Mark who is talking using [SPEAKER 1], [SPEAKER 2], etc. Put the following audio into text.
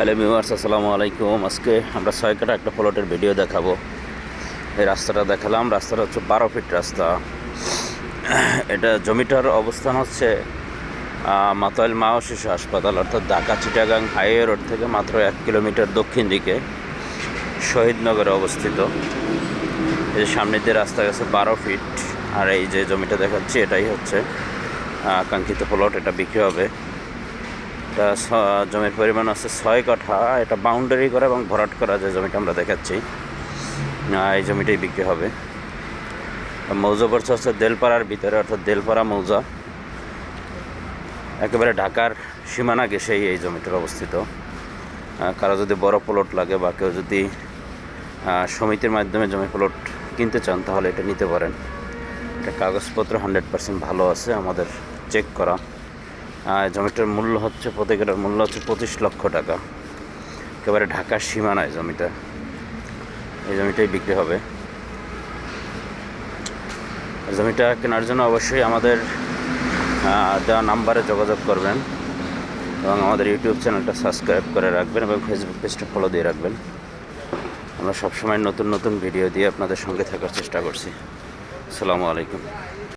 [SPEAKER 1] Hello viewers, আসসালামু আলাইকুম। আজকে আমরা ছয় কাটা একটা প্লটের ভিডিও দেখাবো। এই রাস্তাটা দেখালাম, রাস্তাটা হচ্ছে বারো ফিট রাস্তা। এটা জমিটার অবস্থান হচ্ছে মাতোয়াইল মা শিশু হাসপাতাল, অর্থাৎ ঢাকা চিটাগাং হাইওয়ে রোড থেকে মাত্র এক কিলোমিটার দক্ষিণ দিকে শহীদনগরে অবস্থিত। এই যে সামনের দিয়ে রাস্তা গেছে বারো ফিট আর এই যে জমিটা দেখাচ্ছি, এটাই হচ্ছে কাঙ্ক্ষিত প্লট এটা বিক্রি হবে। এটা জমির পরিমাণ আছে ছয় কাঠা। এটা বাউন্ডারি করা এবং ভরাট করা যে জমিটা আমরা দেখাচ্ছি। এই জমিটাই বিক্রি হবে। মৌজা পড়ছে হচ্ছে দেলপাড়ার ভিতরে, অর্থাৎ দেলপাড়া মৌজা। একেবারে ঢাকার সীমানা ঘেসেই এই জমিটার অবস্থিত। কারও যদি বড় প্লট লাগে বা কেউ যদি সমিতির মাধ্যমে জমি প্লট কিনতে চান, তাহলে এটা নিতে পারেন। এটা কাগজপত্র হান্ড্রেড পার্সেন্ট ভালো আছে, আমাদের চেক করা। জমিটার মূল্য হচ্ছে প্রতি মূল্য হচ্ছে পঁচিশ লক্ষ টাকা। একেবারে ঢাকার সীমানায় জমিটা। এই জমিটাই বিক্রি হবে। জমিটা কেনার জন্য অবশ্যই আমাদের দেওয়া নাম্বারে যোগাযোগ করবেন এবং আমাদের ইউটিউব চ্যানেলটা সাবস্ক্রাইব করে রাখবেন এবং ফেসবুক পেজটা ফলো দিয়ে রাখবেন। আমরা সবসময় নতুন নতুন ভিডিও দিয়ে আপনাদের সঙ্গে থাকার চেষ্টা করছি। আসসালামু আলাইকুম।